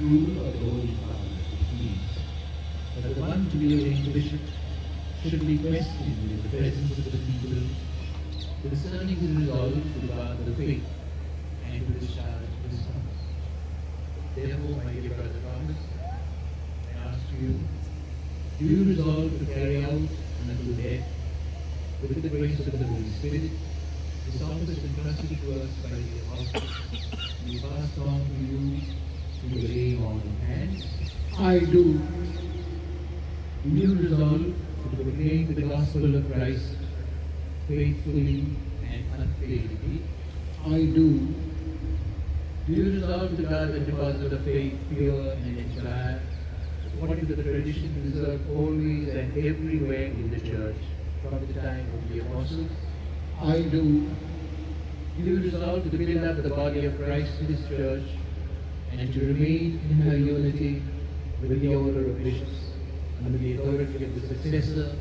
rule of the Holy Father, please. But the one to be ordained bishop should be questioned in the presence of the people concerning his resolve to regard the faith and to discharge his office. Therefore, my dear brother Thomas, I ask you, do you resolve to carry out until death, with the grace of the Holy Spirit, this office entrusted to us by the apostles, be passed on to you the laying on hands? I do. You resolve to proclaim the gospel of Christ faithfully and unfailingly? I do. You resolve to guard the deposit of faith pure and entire, according the tradition preserved always and everywhere in the church from the time of the apostles? I do. You resolve to build up the body of Christ in His church and to remain in her unity with the order of bishops under the authority of the successor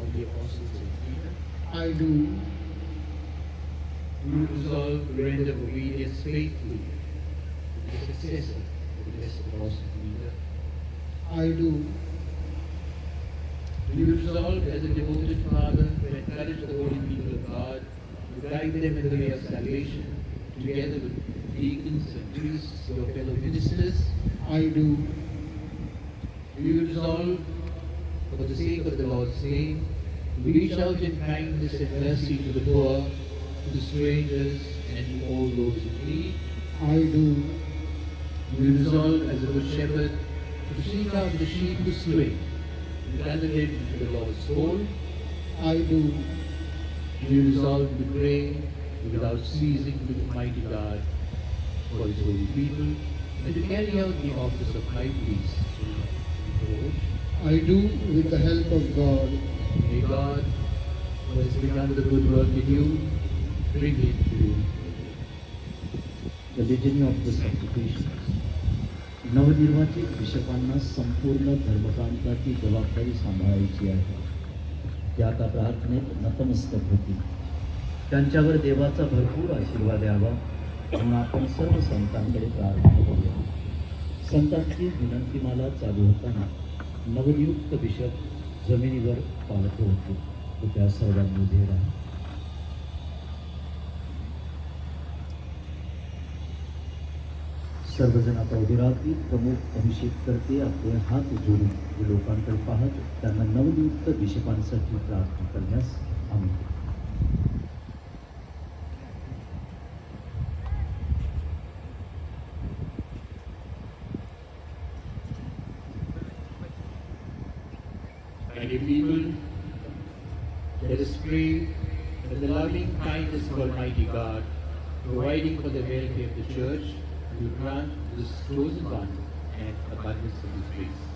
of the apostles Saint Peter? I do. Do resolve to render obedience faithfully to the successor of the blessed apostle Peter? I do. Do resolve as a devoted father to encourage the holy people of God, to guide them in the way of salvation, together with deacons and priests, your fellow ministers? I do. You resolve, for the sake of the Lord's name, reach out in kindness and mercy to the poor, to the strangers, and to all those in need? I do. You resolve as a good shepherd to seek out the sheep who stray, and gather them into the Lord's fold? I do. You resolve to pray without ceasing to the mighty God for his holy people, and to carry out the office of high priest? I do with the help of God. May God, who has begun the good work in you, bring it to you. the litany of the supplications. नवनिर्वाचित बिशपांना संपूर्ण धर्मकांताची जबाबदारी सांभाळायची आहे त्या आता प्रार्थनेत नतमस्तक होतील त्यांच्यावर देवाचा भरपूर आशीर्वाद यावा म्हणून आपण सर्व संतांकडे प्रार्थना करूया. संतांची विनंतीमाला चालू होताना नवनियुक्त बिशप जमिनीवर पालथ होते. तो त्या सर्वांनी उभे राहा. सर्वजण आता उभे राहतील. प्रमुख अभिषेक करते आपले हात जोडून. लोकांकडे पाहत त्यांना नवनियुक्त बिशपांसाठी प्रार्थना करण्यास आम्ही providing for the welfare of the church, will grant this chosen one and abundance of His grace.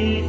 die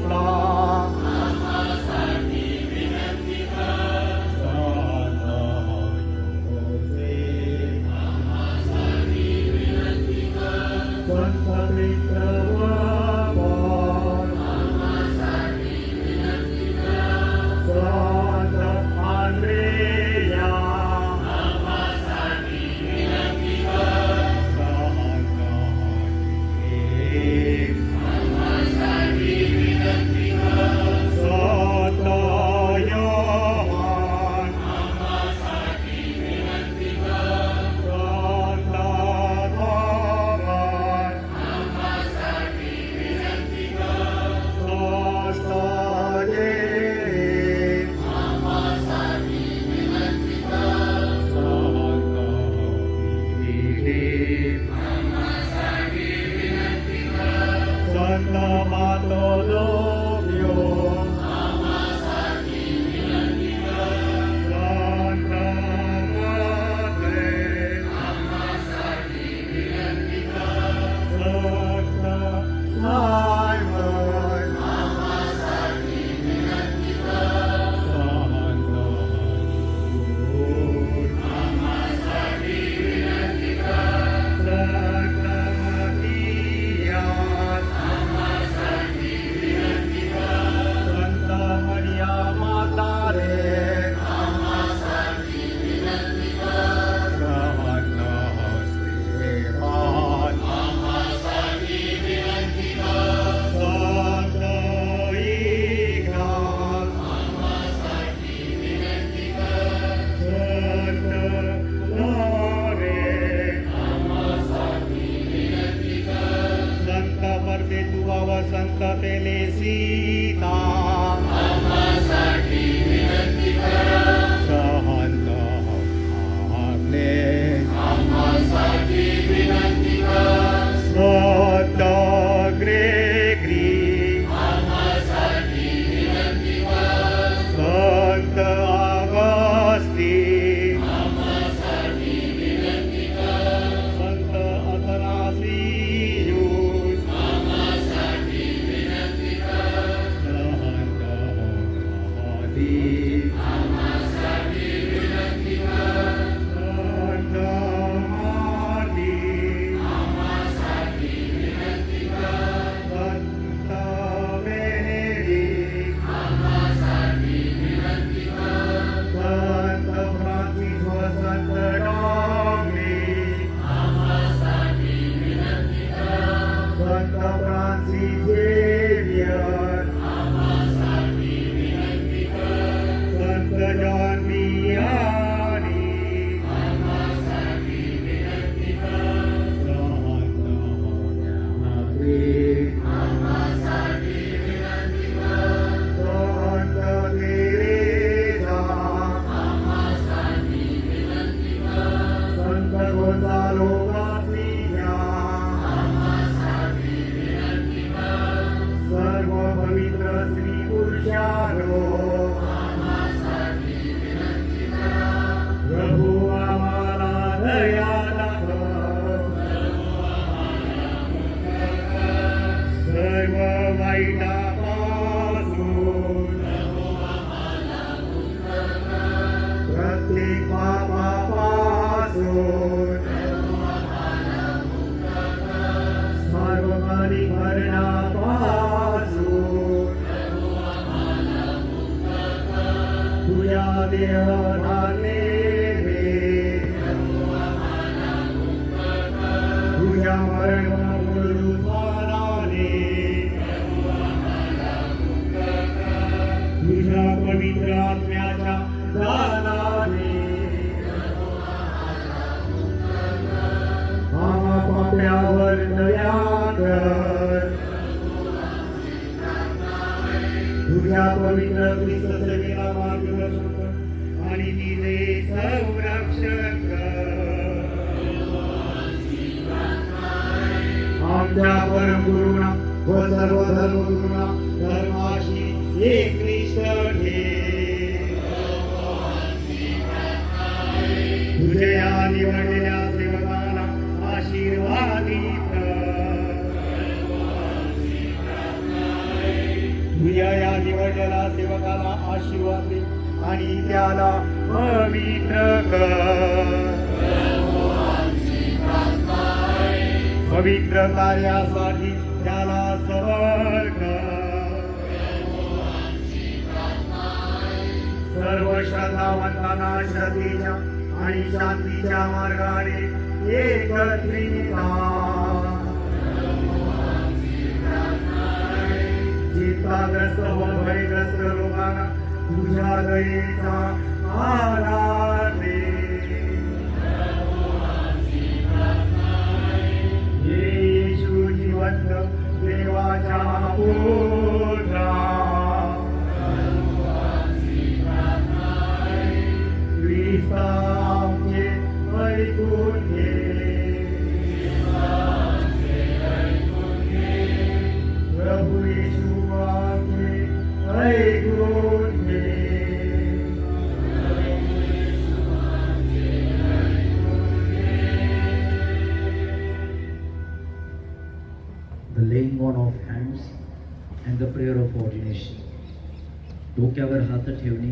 Santa Gonzalo Garcia Hare Hare तुझ्या पवित्र सेवेला मार्गदर्शन कर आणि तिने संरक्षण कर आमच्या परमगुरुणा व सर्व धर्मगुरुणा धर्माशी एक निष्ठ ठेव तुझे या निवडलेल्या सेवकाला आशीर्वादित तुझ्या या निवडलेल्या सेवकाला आशीर्वाद दे आणि त्याला पवित्र कर. पवित्र कार्यासाठी त्याला सबल कर. सर्व श्रद्धावंतांना श्रद्धेच्या आणि शांतीच्या मार्गाने एकत्रिता चिंताग्रस्त व भयग्रस्त लोकांना तुझ्या दयेचा आधार. And the prayer of ordination डोक्यावर हात ठेवणे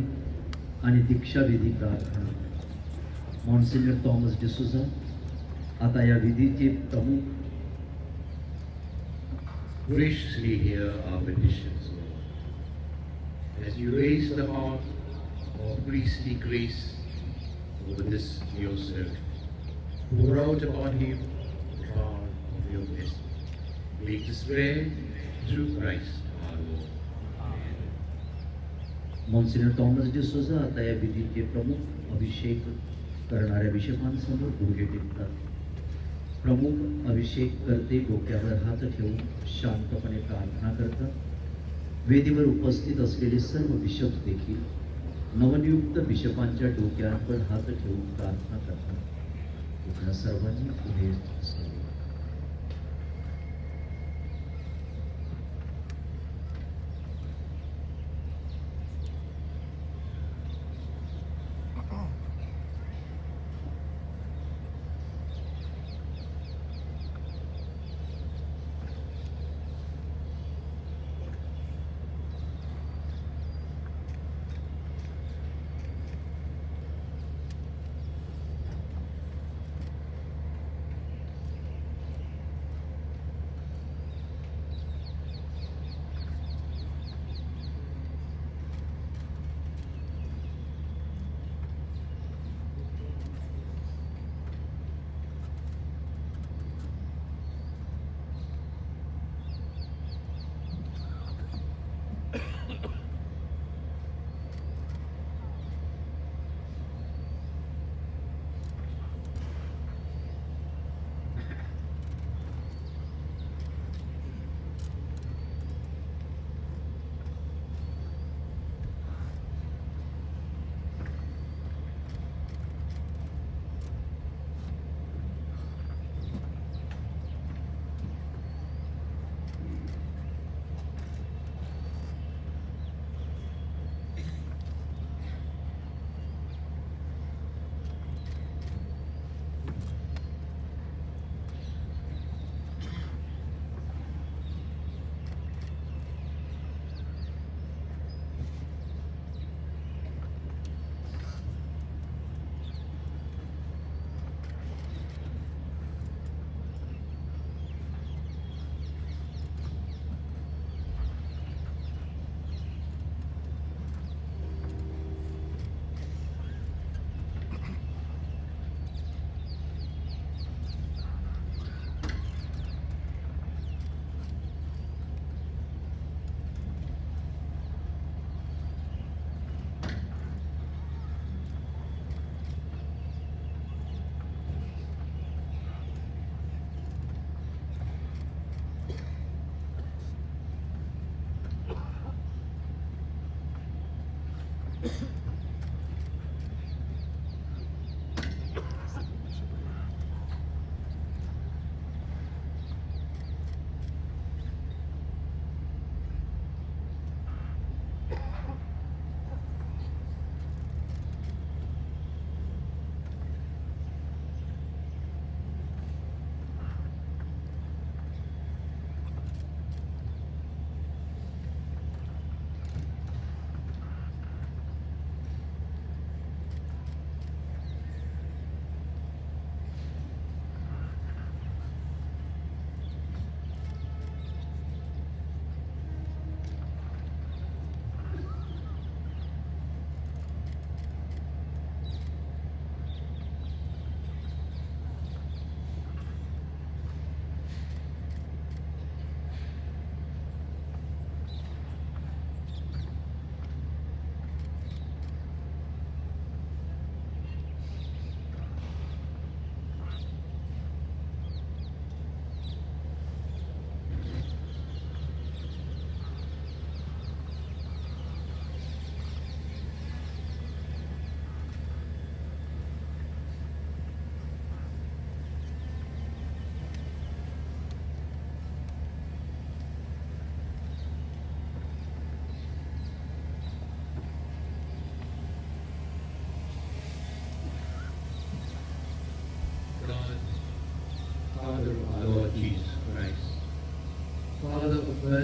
आणि दीक्षाविधी प्रार्थना मॉन्सिनियर थॉमस डिसुझा आता या विधीचे प्रमुख Graciously hear our petitions, Lord. As you raise the heart of priestly grace over this your servant, pour out upon him the power of your blessing. Make this prayer through Christ our Lord. Amen. Monsignor Thomas D'Souza आता या विधीचे प्रमुख अभिषेक करणाऱ्या बिशपांसमोर गुडघे टेकतात प्रमुख अभिषेक करते डोक्यावर हात ठेवून शांतपणे प्रार्थना करतात वेदीवर उपस्थित असलेले सर्व बिशप देखील नवनियुक्त बिशपांच्या डोक्यांवर हात ठेवून प्रार्थना करतात सर्वांनी पुढे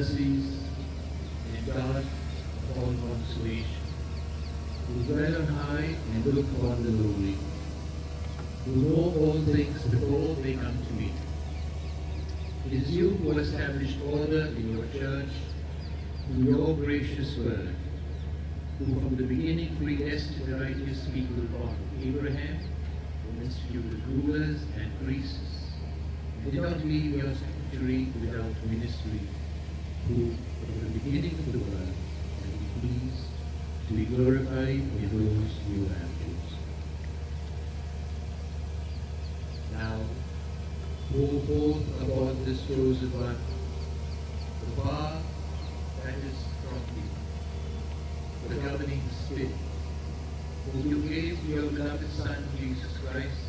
जावे. God of all consolation, who dwell on high and look upon the lowly, who know all things before they come to me. It is you who established order in your church through your gracious word, who from the beginning predestined the righteous people of Abraham, who instituted rulers and priests, and did not leave your sanctuary without ministry, who from the beginning of the world have been pleased to be glorified in those you have chosen. Now, go forth upon this chosen one, the bar that is from you, the governing spirit, whom you gave to your beloved Son, Jesus Christ,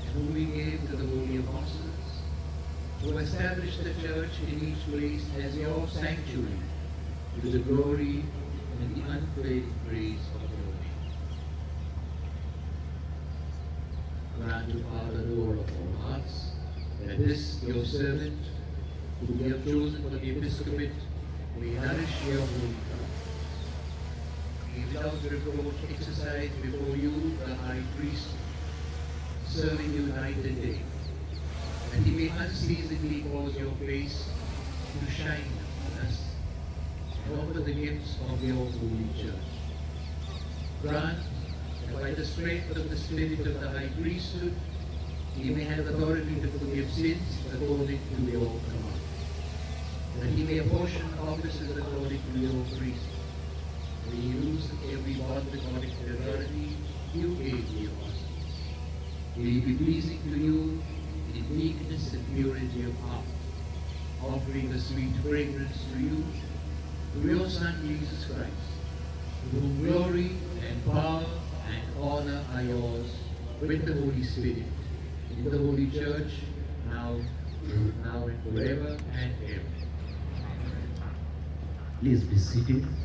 and whom we gave to the holy apostles, to establish the church in each place as your sanctuary, to the glory and the unfading praise of your name. Grant to Father, Lord of all hearts, that this your servant, whom you have chosen for the episcopate, may nourish your holy. May without reproach exercise before you the high priest, serving you night and day, that he may unceasingly cause your face to shine on us and offer the gifts of your holy church. Grant that by the strength of the spirit of the high priesthood, he may have authority to forgive sins according to your command. That he may apportion offices CT